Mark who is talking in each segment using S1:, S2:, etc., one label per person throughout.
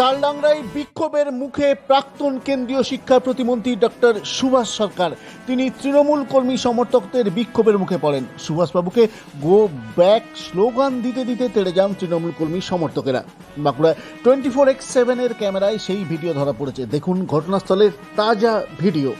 S1: তালডাংরায় বিক্ষোভের মুখে প্রাক্তন কেন্দ্রীয় শিক্ষা প্রতিমন্ত্রী ডক্টর সুভাষ সরকার। তিনি তৃণমূল কর্মী সমর্থকদের বিক্ষোভের মুখে পড়েন। সুভাষবাবুকে গো ব্যাক স্লোগান দিতে দিতে তেড়ে যান তৃণমূল কর্মী সমর্থকেরা। বাঁকুড়া টোয়েন্টি ফোর এক্স সেভেনের ক্যামেরায় সেই ভিডিও ধরা পড়েছে। দেখুন ঘটনাস্থলের তাজা ভিডিও।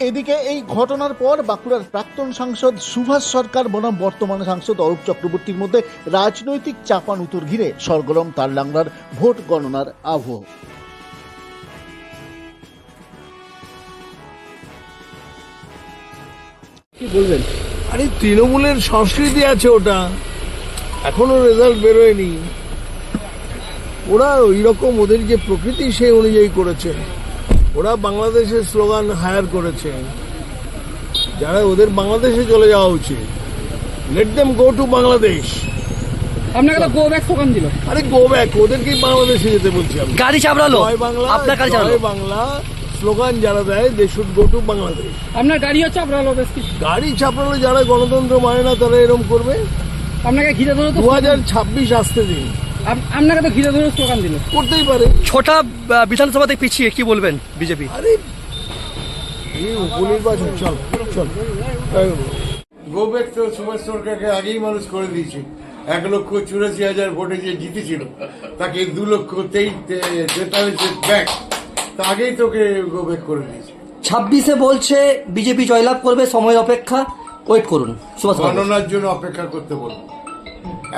S1: এদিকে এই ঘটনার পর বাঁকুড়ার প্রাক্তন সাংসদ সুভাষ সরকার বনাম বর্তমান সাংসদ অরূপ চক্রবর্তীর মধ্যে রাজনৈতিক চাপান উত্তর ঘিরে সরগরম তার তারলাংলার ভোট গণনার আবহ।
S2: বলবেন আরে তৃণমূলের সংস্কৃতি আছে ওটা। এখনও রেজাল্ট বেরোয়নি। ওরা ওই রকম ওদের যে প্রকৃতি সেই অনুযায়ী করেছে। ওরা বাংলাদেশের স্লোগান হায়ার করেছে। যারা ওদের বাংলাদেশে চলে যাওয়া উচিত। Let them go to Bangladesh
S3: আপনাকে তো গো ব্যাক স্লোগান দিল।
S2: আরে গো ব্যাক ওদেরকেই বাংলাদেশে যেতে বলছি আমি।
S4: গাড়ি চাপড়ালো।
S2: জয় বাংলা
S4: আপনার গাড়ি চাপড়ালো।
S2: বাংলা স্লোগান যারা দেয় they should go to Bangladesh
S3: আপনার গাড়িও চাপড়ালো বেশ কিছু।
S2: গাড়ি চাপড়ালে যারা গণতন্ত্র মানে না তারা এরকম করবে?
S3: আপনাকে ঘিরে ধরে
S2: দু হাজার ছাব্বিশ আসতে দিন।
S3: আপনাকে তো ঘিরে ধরে স্লোগান দিল।
S2: করতেই পারে।
S4: ছোটা বিধানসভাতে পিছিয়ে কি বলবেন বিজেপি?
S2: আরে এই উপনির্বাচন চল চল
S5: গোবেক তো সুভাষ সরকারকে আগেই মানুষ করে দিয়েছে। এক লক্ষ চুরাশি হাজার ভোটে যে জিতেছিল তাকে দু লক্ষ তেইশ তেতাল্লিশের ব্যাক। তা আগেই তোকে গোবেক করে দিয়েছে।
S4: ছাব্বিশে বলছে বিজেপি জয়লাভ করবে সময় অপেক্ষা। ওয়েট করুন সুভাষ।
S5: গণনার জন্য অপেক্ষা করতে বলব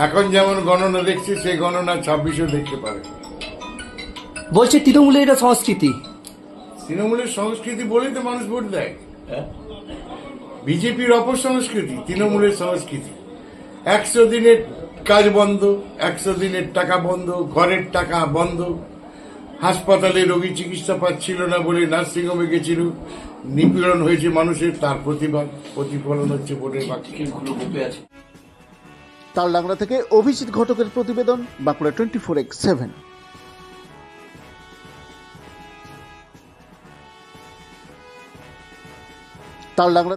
S5: এখন যেমন গণনা দেখছি সেই গণনা ছাব্বিশও দেখতে পারে
S4: বলছে তৃণমূলের এটা সংস্কৃতি?
S5: তৃণমূলের সংস্কৃতি বলেই তো মানুষ ভোট দেয়। বিজেপির অপসংস্কৃতি তৃণমূলের সংস্কৃতি। একশো দিনের কাজ বন্ধ একশো দিনের টাকা বন্ধ ঘরের টাকা বন্ধ। হাসপাতালে রোগী চিকিৎসা পাচ্ছিল না বলে নার্সিংহোমে গেছিল। নিপীড়ন হয়েছে মানুষের তার প্রতিবাদ প্রতিফলন হচ্ছে ভোটের বাকি
S1: তালডাংরা থেকে অভিজিৎ ঘটকের প্রতিবেদন Bankura twenty four x seven. Taldangra